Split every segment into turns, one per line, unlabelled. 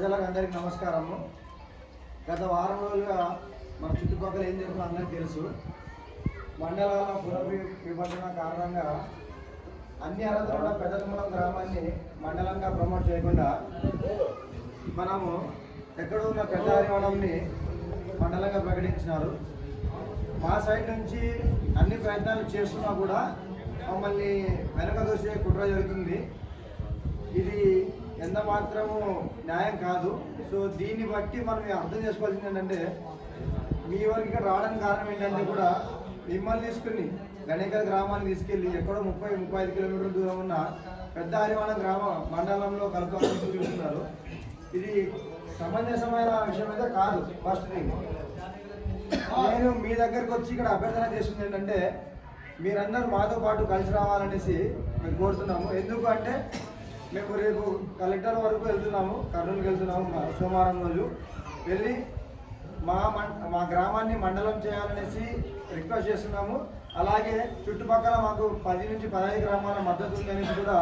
ప్రజలకు అందరికీ నమస్కారము. గత వారం రోజులుగా మన చుట్టుపక్కల ఏం జరుగుతుందో అందరికీ తెలుసు. మండలాల పునర్వి విభజన కారణంగా అన్ని అర్హతలు కూడా పెద్దతుమ్మలం గ్రామాన్ని మండలంగా ప్రమోట్ చేయకుండా మనము ఎక్కడ ఉన్న పెద్ద హరివనంని మండలంగా ప్రకటించినారు. మా సైడ్ నుంచి అన్ని ప్రయత్నాలు చేస్తున్నా కూడా మమ్మల్ని వెనక దోసే కుట్ర జరుగుతుంది. ఇది ఎంత మాత్రము న్యాయం కాదు. సో దీన్ని బట్టి మనం అర్థం చేసుకోవాల్సింది ఏంటంటే మీ వరకు ఇక్కడ రావడానికి కారణం ఏంటంటే కూడా మిమ్మల్ని తీసుకుని గణేకల్ గ్రామాన్ని తీసుకెళ్ళి ఎక్కడో ముప్పై ముప్పై ఐదు కిలోమీటర్ల దూరం ఉన్న పెద్ద హరివాణ గ్రామ మండలంలో కలపాలని చూస్తున్నారు. ఇది సమంజసమైన విషయం అయితే కాదు ఫస్ట్ థింగ్ నేను మీ దగ్గరకు వచ్చి ఇక్కడ అభ్యర్థన చేస్తుంది ఏంటంటే మీరందరూ మాతో పాటు కలిసి రావాలనేసి మేము కోరుతున్నాము. ఎందుకు అంటే మేము రేపు కలెక్టర్ వరకు వెళ్తున్నాము కర్నూలుకి వెళ్తున్నాము సోమవారం రోజు. వెళ్ళి మా మా గ్రామాన్ని మండలం చేయాలనేసి రిక్వెస్ట్ చేస్తున్నాము. అలాగే చుట్టుపక్కల మాకు పది నుంచి పదహైదు గ్రామాల మద్దతు ఉందనేసి కూడా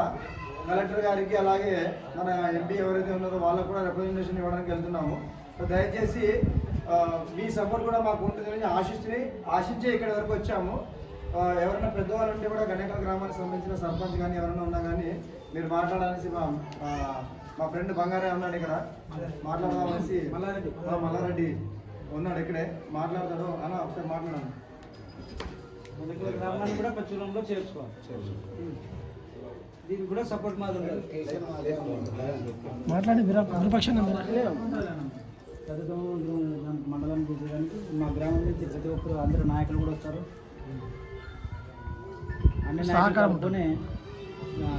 కలెక్టర్ గారికి అలాగే మన ఎంపీ ఎవరైతే ఉన్నారో వాళ్ళకు కూడా రిప్రజెంటేషన్ ఇవ్వడానికి వెళ్తున్నాము. సో దయచేసి మీ సపోర్ట్ కూడా మాకు ఉంటుందని ఆశిస్తూ ఆశించే ఇక్కడ వరకు వచ్చాము. ఎవరైనా పెద్దవాళ్ళు ఉంటే కూడా గణేకల్ గ్రామానికి సంబంధించిన సర్పంచ్ కానీ ఎవరైనా ఉన్నా కానీ మీరు మాట్లాడాలనేసి మా మా ఫ్రెండ్ బంగారే ఉన్నాడు ఇక్కడ. మాట్లాడదామనేసి
మల్లారెడ్డి.
ఆ, మల్లారెడ్డి ఉన్నాడు ఇక్కడే. మాట్లాడతాడు అన్న ఒకసారి మాట్లాడాను
మన గ్రామాన్ని కూడా పచ్చూరంలో చేర్చుకోవాలి. దీనికి కూడా సపోర్ట్ మాది
మాట్లాడి విరపక్షాన్ని
పథకం దానికి మండలం తీసేదానికి మా గ్రామం నుంచి ప్రతి ఒక్కరు అందరు నాయకులు కూడా వస్తారు. అన్ని
సహకారం
నాయకులతోనే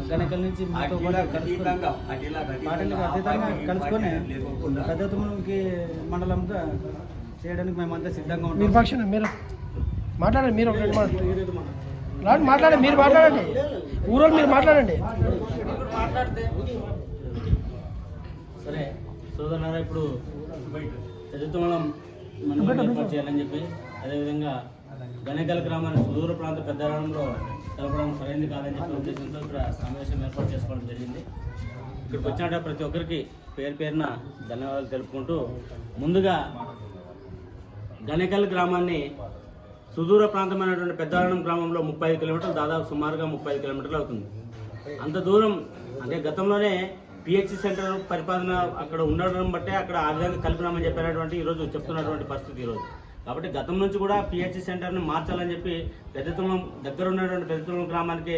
గణకల నుంచి మీతో కూడా కలుసుకొని పార్టీలకు అతీతంగా కలుసుకొని పెద్దతుమ్మకి మండలంగా చేయడానికి మేమంతా సిద్ధంగా ఉంటాం.
విరపక్షాన్ని మీరు మాట్లాడండి మీరు రెండు మాటలు. రాండి మాట్లాడండి. మీరు మాట్లాడండి. ఊరోళ్ళు మీరు మాట్లాడండి.
సరే సోదరులారా ఇప్పుడు చదువుతోళం మనం ఏర్పాటు చేయాలని చెప్పి అదేవిధంగా గణేకల్ గ్రామాన్ని సుదూర ప్రాంత పెద్దలంలో కలపడం సరైనది కాదని చెప్పి ఉద్దేశంతో ఇక్కడ సమావేశం ఏర్పాటు చేసుకోవడం జరిగింది. ఇక్కడికి వచ్చినట్టు ప్రతి ఒక్కరికి పేరు పేరున ధన్యవాదాలు తెలుపుకుంటూ ముందుగా గణేకల్ గ్రామాన్ని సుదూర ప్రాంతమైనటువంటి పెద్దవరణం గ్రామంలో ముప్పై ఐదు కిలోమీటర్లు దాదాపు సుమారుగా ముప్పై ఐదు కిలోమీటర్లు అవుతుంది. అంత దూరం అంటే గతంలోనే పిహెచ్సి సెంటర్ పరిపాలన అక్కడ ఉండడం బట్టే అక్కడ ఆ విధంగా కలిపినామని చెప్పినటువంటి ఈరోజు చెప్తున్నటువంటి పరిస్థితి ఈరోజు కాబట్టి గతం నుంచి కూడా పిహెచ్సి సెంటర్ని మార్చాలని చెప్పి పెద్దతులం దగ్గర ఉన్నటువంటి పెద్దతులం గ్రామానికి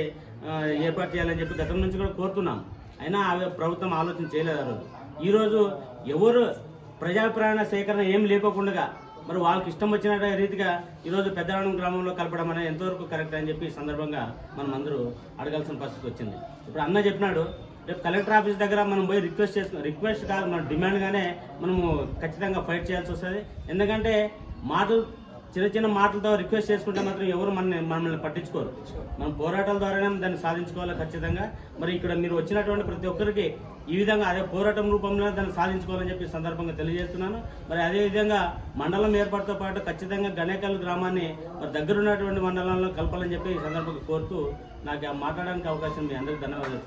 ఏర్పాటు చేయాలని చెప్పి గతం నుంచి కూడా కోరుతున్నాం. అయినా ప్రభుత్వం ఆలోచన చేయలేదు ఆ రోజు. ఈరోజు ఎవరు ప్రజాభిప్రాయ సేకరణ ఏం లేకోకుండా మరి వాళ్ళకి ఇష్టం వచ్చిన రీతిగా ఈరోజు పెద్దరాణం గ్రామంలో కలపడం అనేది ఎంతవరకు కరెక్ట్ అని చెప్పి సందర్భంగా మనం అందరూ అడగాల్సిన పరిస్థితి వచ్చింది. ఇప్పుడు అన్న చెప్పినాడు రేపు కలెక్టర్ ఆఫీస్ దగ్గర మనం పోయి రిక్వెస్ట్ చేస్తున్నాం రిక్వెస్ట్ కాదు మన డిమాండ్గానే మనము ఖచ్చితంగా ఫైట్ చేయాల్సి వస్తుంది. ఎందుకంటే మాటలు చిన్న చిన్న మాటలతో రిక్వెస్ట్ చేసుకుంటే మాత్రం ఎవరు మన మనల్ని పట్టించుకోరు. మనం పోరాటాల ద్వారానే దాన్ని సాధించుకోవాలి ఖచ్చితంగా. మరి ఇక్కడ మీరు వచ్చినటువంటి ప్రతి ఒక్కరికి ఈ విధంగా అదే పోరాటం రూపంలో దాన్ని సాధించుకోవాలని చెప్పి సందర్భంగా తెలియజేస్తున్నాను. మరి అదే విధంగా మండలం ఏర్పాటుతో పాటు ఖచ్చితంగా గణేకల్ గ్రామాన్ని మరి దగ్గర ఉన్నటువంటి మండలంలో కలపాలని చెప్పి ఈ సందర్భంగా కోరుతూ నాకు ఆ మాట్లాడడానికి అవకాశం మీ అందరికీ ధన్యవాదాలు